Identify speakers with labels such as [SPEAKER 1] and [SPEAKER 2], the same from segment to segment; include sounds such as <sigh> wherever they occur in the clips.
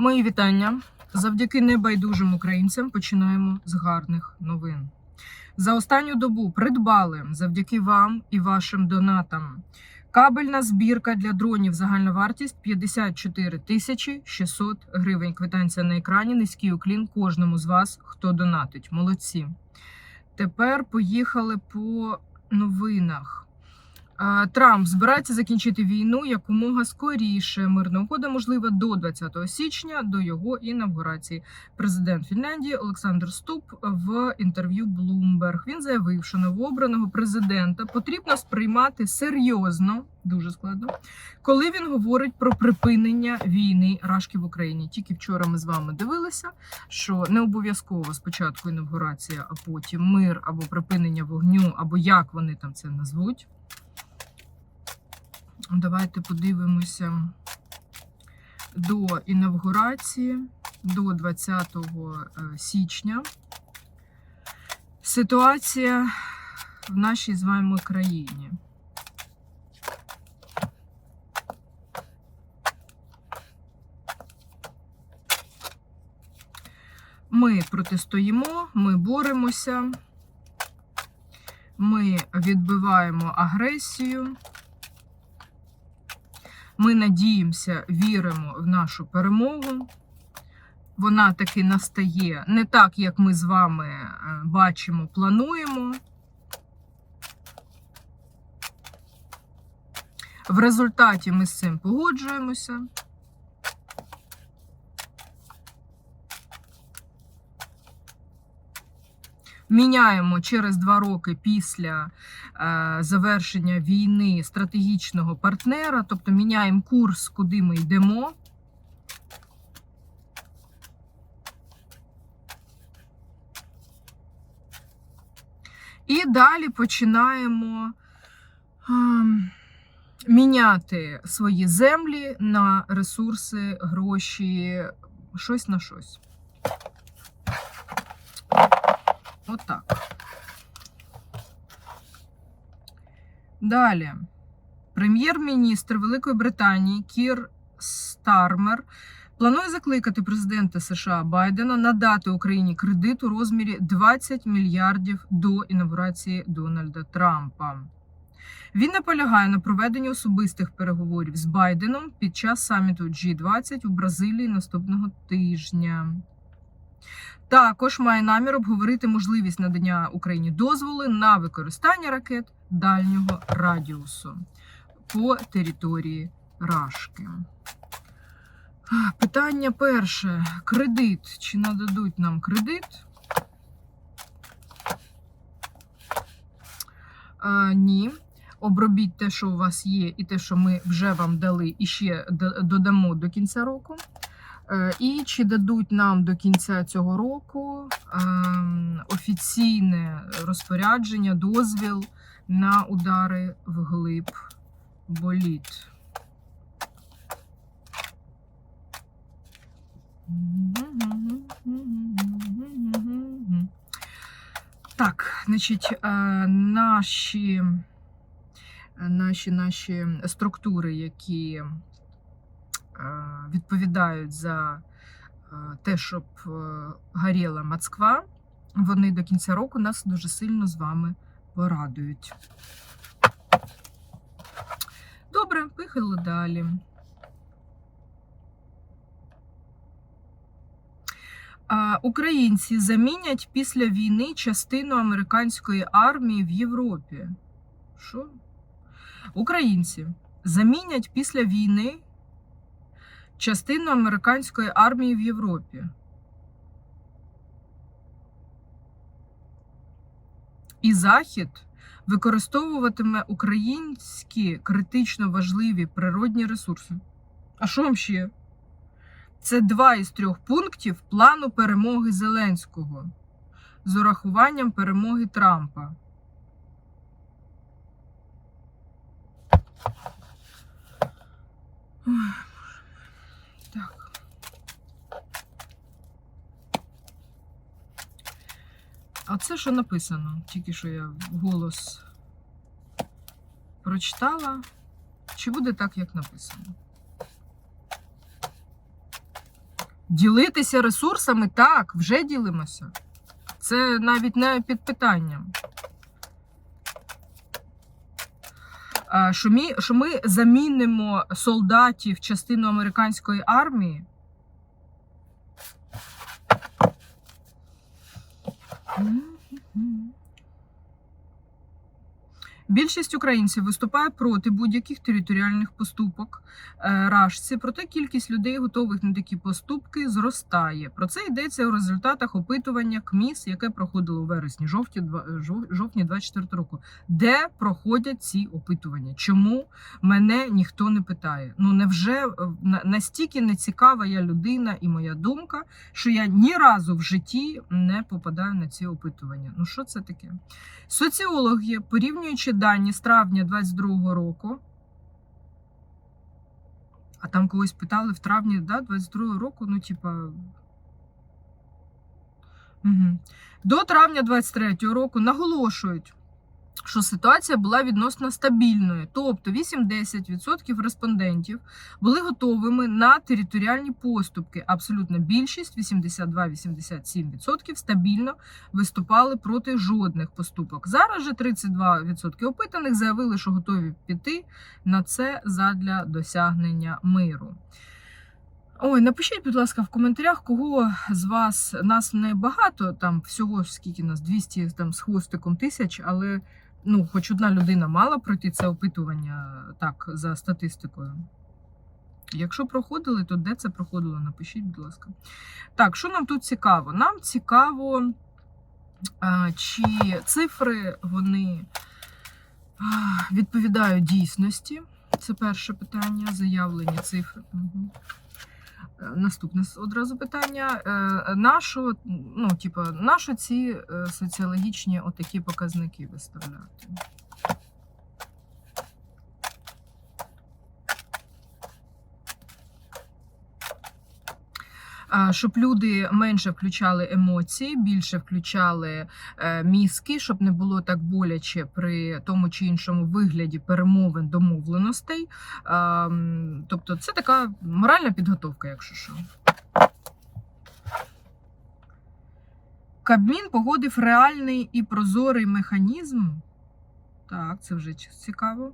[SPEAKER 1] Мої вітання. Завдяки небайдужим українцям починаємо з гарних новин. За останню добу придбали завдяки вам і вашим донатам. Кабельна збірка для дронів загальна вартість 54 тисячі 600 гривень. Квитанція на екрані. Низький уклін кожному з вас, хто донатить. Молодці. Тепер поїхали по новинах. Трамп збирається закінчити війну якомога скоріше. Мирна угода можлива до 20 січня, до його інавгурації. Президент Фінляндії Олександр Ступ в інтерв'ю Bloomberg. Він заявив, що новообраного президента потрібно сприймати серйозно, дуже складно, коли він говорить про припинення війни рашки в Україні. Тільки вчора ми з вами дивилися, що не обов'язково спочатку інавгурація, а потім мир або припинення вогню, або як вони там це назвуть. Давайте подивимося до інавгурації, до 20 е, січня. Ситуація в нашій з вами країні. Ми протистоїмо, ми боремося, ми відбиваємо агресію. Ми надіємося, віримо в нашу перемогу. Вона таки настає не так, як ми з вами е, бачимо, плануємо. В результаті ми з цим погоджуємося. Міняємо через два роки після е, завершення війни стратегічного партнера, тобто міняємо курс, куди ми йдемо. І далі починаємо ем, міняти свої землі на ресурси, гроші, щось на щось. Отак. Далі. Прем'єр-міністр Великої Британії Кір Стармер планує закликати президента США Байдена надати Україні кредит у розмірі 20 мільярдів до інавгурації Дональда Трампа. Він наполягає на проведенні особистих переговорів з Байденом під час саміту G20 у Бразилії наступного тижня. Також має намір обговорити можливість надання Україні дозволи на використання ракет дальнього радіусу по території Рашки. Питання перше: кредит. Чи нададуть нам кредит? А, ні. Обробіть те, що у вас є, і те, що ми вже вам дали, і ще додамо до кінця року. Е, І чи дадуть нам до кінця цього року ем, офіційне розпорядження, дозвіл на удари вглиб боліт? Так, значить, е, наші, наші, наші структури, які е, відповідають за е, те, щоб е, горіла Москва, вони до кінця року нас дуже сильно з вами порадують. Добре, поїхали далі. Українці замінять після війни частину американської армії в Європі. Що? Українці замінять після війни частину американської армії в Європі. І Захід використовуватиме українські критично важливі природні ресурси. А що вам ще? Це два із трьох пунктів плану перемоги Зеленського з урахуванням перемоги Трампа. Ой. А це що написано? Тільки що я голос прочитала. Чи буде так, як написано? Ділитися ресурсами так, вже ділимося. Це навіть не під питанням. Що ми, замінимо солдатів частину американської армії. 음, 음. Більшість українців виступає проти будь-яких територіальних поступок е, рашці, проте кількість людей, готових на такі поступки, зростає. Про це йдеться у результатах опитування КМІС, яке проходило у вересні жовтні, два- жов- жовтні 24 року. Де проходять ці опитування? Чому мене ніхто не питає? Ну невже е, настільки не цікава я людина і моя думка, що я ні разу в житті не попадаю на ці опитування? Ну що це таке? Соціологи, порівнюючи дані з травня 22 року, а там когось питали в травні да, 22 року, ну, типа. Угу. До травня 23 року наголошують, що ситуація була відносно стабільною. Тобто 8-10% респондентів були готовими на територіальні поступки. Абсолютна більшість, 82-87%, стабільно виступали проти жодних поступок. Зараз же 32% опитаних заявили, що готові піти на це задля досягнення миру. Ой, напишіть, будь ласка, в коментарях, кого з вас нас не багато, там всього скільки нас 200 там з хвостиком тисяч, але ну, хоч одна людина мала пройти це опитування так за статистикою. Якщо проходили, то де це проходило? Напишіть, будь ласка. Так, що нам тут цікаво? Нам цікаво, чи цифри вони відповідають дійсності. Це перше питання, заявлені цифри. Угу. Наступне одразу питання. Е, Нащо, ну, типу, нащо ці е, соціологічні отакі показники виставляти? Щоб люди менше включали емоції, більше включали е, мізки, щоб не було так боляче при тому чи іншому вигляді перемовин домовленостей. Тобто, це така моральна підготовка, якщо що. Кабмін погодив реальний і прозорий механізм. Так, це вже цікаво.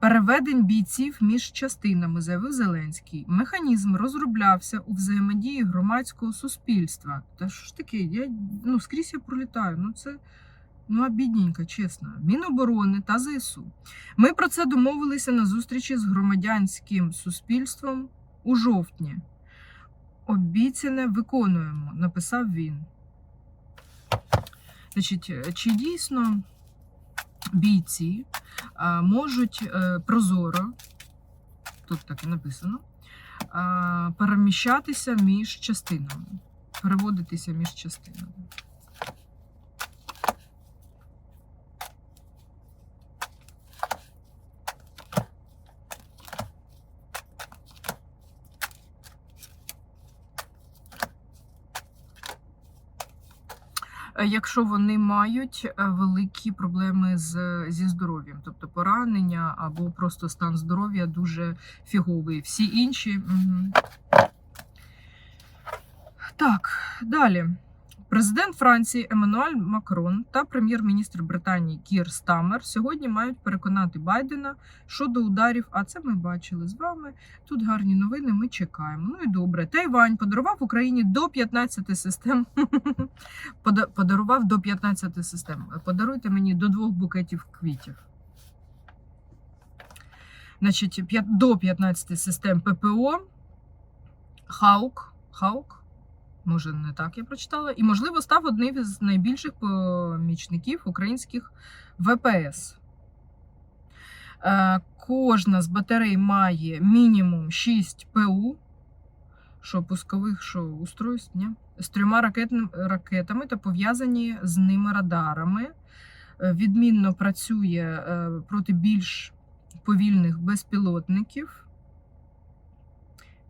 [SPEAKER 1] Переведень бійців між частинами, заявив Зеленський. Механізм розроблявся у взаємодії громадського суспільства. Та що ж таке? Я ну скрізь я пролітаю. Ну це ну обідненько, чесно. Міноборони та ЗСУ. Ми про це домовилися на зустрічі з громадянським суспільством у жовтні. Обіцяне виконуємо, написав він. Значить, чи дійсно бійці можуть е, прозоро, тут так і написано, переміщатися між частинами, переводитися між частинами. Якщо вони мають е, великі проблеми з, зі здоров'ям, тобто поранення або просто стан здоров'я дуже фіговий. Всі інші. Угу. Так, далі. Президент Франції Еммануель Макрон та прем'єр-міністр Британії Кір Стамер сьогодні мають переконати Байдена щодо ударів. А це ми бачили з вами. Тут гарні новини. Ми чекаємо. Ну і добре. Тайвань подарував Україні до 15 систем. <laughs> Подарував до 15 систем. Подаруйте мені до двох букетів квітів. Значить, до 15 систем ППО. Хаук. Хаук. Може, не так я прочитала. І, можливо, став одним із найбільших помічників українських ВПС. Е, Кожна з батарей має мінімум 6 ПУ, що пускових що устройств, ні? з трьома ракетами та пов'язані з ними радарами. Е, Відмінно працює е, проти більш повільних безпілотників.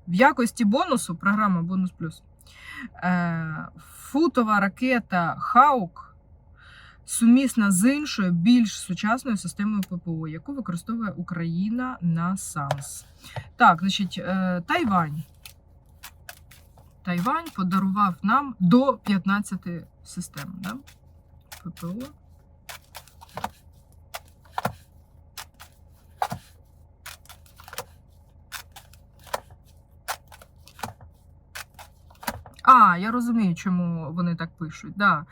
[SPEAKER 1] В якості бонусу програма Бонус Плюс. Е, Футова ракета Хаук сумісна з іншою більш сучасною системою ППО, яку використовує Україна на САМС. Так, значить, е, Тайвань. Тайвань подарував нам до 15 систем. Да? ППО. Я розумію, чому вони так пишуть. Да.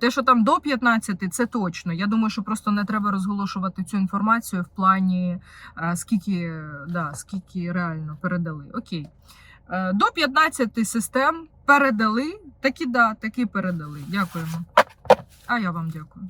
[SPEAKER 1] Те, що там до 15, це точно. Я думаю, що просто не треба розголошувати цю інформацію в плані, е, скільки, да, скільки реально передали. Окей. Е, До 15 систем передали, такі да, такі передали. Дякуємо. А я вам дякую.